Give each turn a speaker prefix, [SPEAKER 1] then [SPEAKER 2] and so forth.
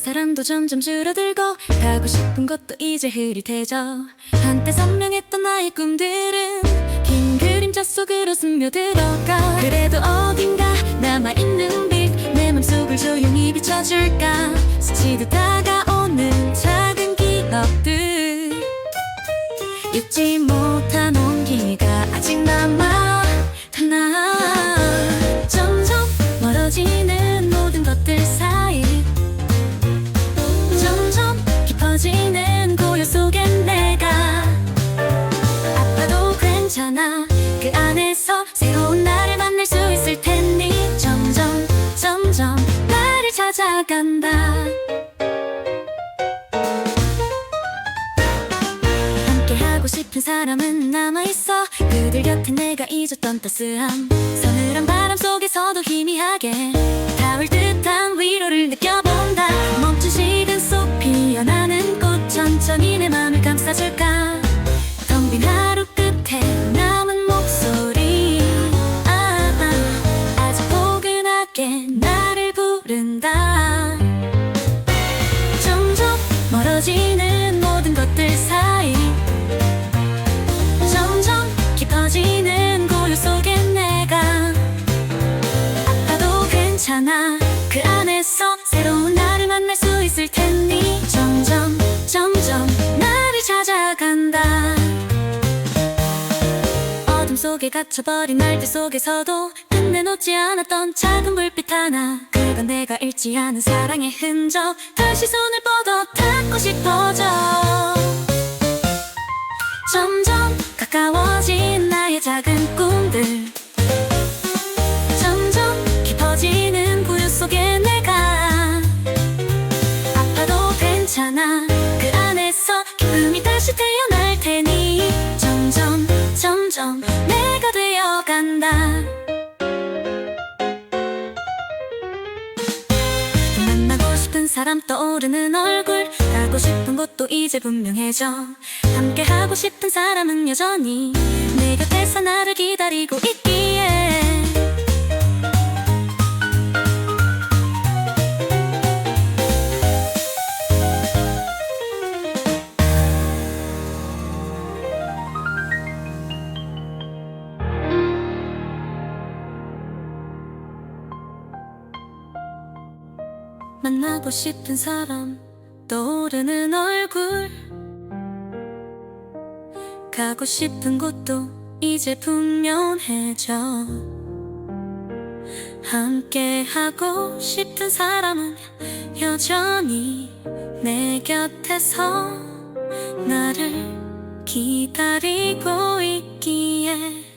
[SPEAKER 1] 사람도 점점 줄어들고 가고 싶은 곳도 이제 흐릿해져. 한때 선명했던 나의 꿈들은 긴 그림자 속으로 스며들어가. 그래도 어딘가 남아있는 빛 내 맘속을 조용히 비춰줄까? 스치듯 다가오는 작은 기억들. 잊지 못한 온기가 깊어지는 고요 속엔 내가 아파도 괜찮아. 그 안에서 새로운 나를 만날 수 있을 테니 점점 점점 나를 찾아간다. 함께 하고 싶은 사람은 남아있어. 그들 곁에 내가 잊었던 따스함. 서늘한 바람 속에서도 희미하게 닿을 듯한 괜찮아. 그 안에서 새로운 나를 만날 수 있을 테니 점점 점점 나를 찾아간다. 어둠 속에 갇혀버린 날들 속에서도 끝내 놓지 않았던 작은 불빛 하나. 그건 내가 잃지 않은 사랑의 흔적. 다시 손을 뻗어 닿고 싶어져. 점점 안에서 기쁨이 다시 태어날 테니 점점 점점 내가 되어간다. 만나고 싶은 사람 떠오르는 얼굴 가고 싶은 곳도 이제 분명해져. 함께 하고 싶은 사람은 여전히 내 곁에서 나를 기다리고 있기에 만나고 싶은 사람 떠오르는 얼굴. 가고 싶은 곳도 이제 분명해져. 함께 하고 싶은 사람은 여전히 내 곁에서 나를 기다리고 있기에